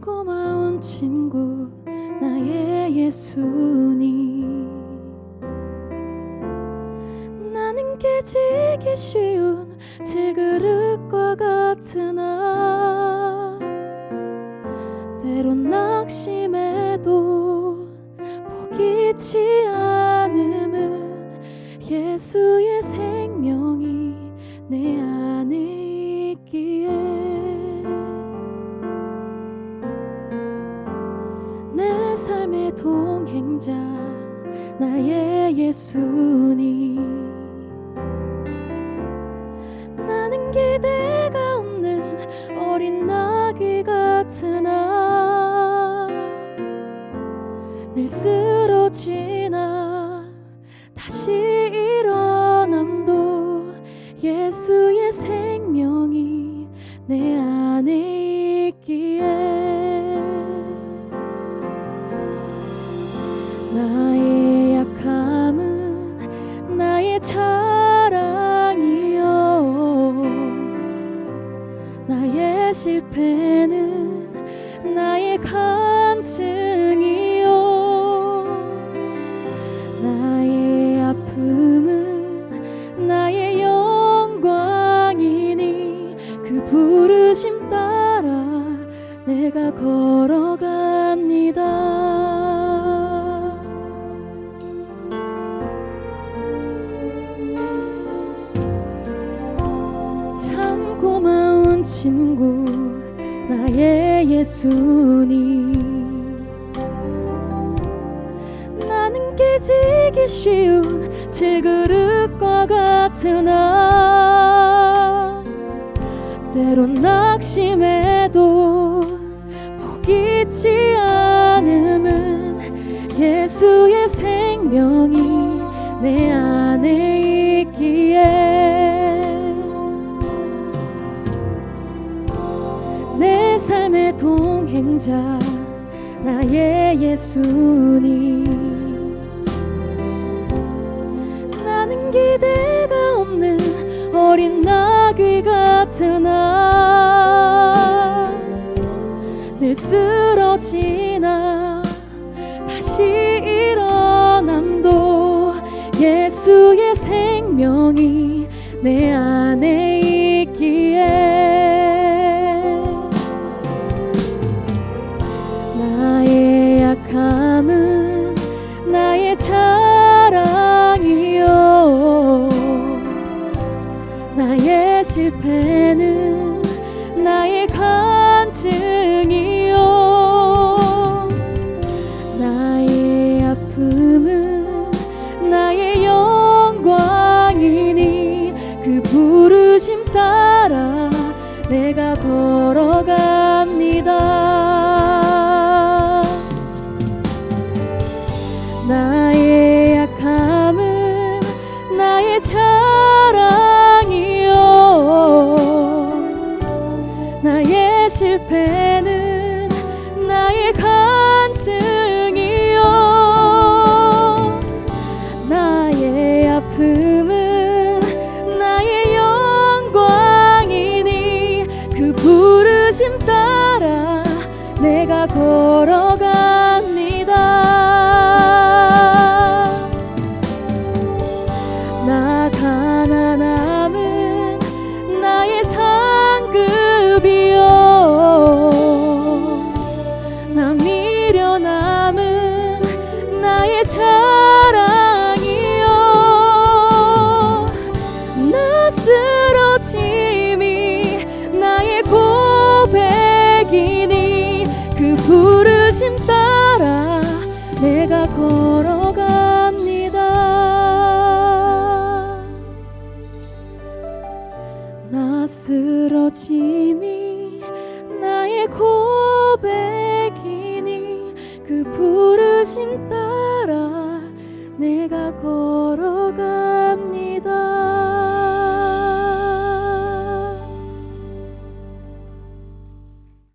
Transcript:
고마운 친구 나의 예수님. 나는 깨지기 쉬운 질그릇과 같으나 때론 낙심해도 포기치 않음은 예수의 내 삶의 동행자 나의 예수님. 나는 기대가 없는 어린 나귀 같으나 늘 쓰러지나 간증이요 나의 아픔은 나의 영광이니 그 부르심 따라 내가 걸어갑니다. 참 고마운 친구 예수님. 나는 깨지기 쉬운 질그릇과 같으나 때론 낙심해도 포기치 않음은 예수의 생명이 내 안에 삶의 동행자 나의 예수님. 나는 기대가 없는 어린 나귀 같으나 늘 쓰러지나 다시 일어남도 예수의 생명이 내 안에 부르심 따라 내가 걸어갑니다. 나의 약함은 나의 자랑이요 나의 실패는 나의 간증 내 부르심 따라 내가 걸어갑니다. 나 쓰러짐이 나의 고백이니 그 부르심 따라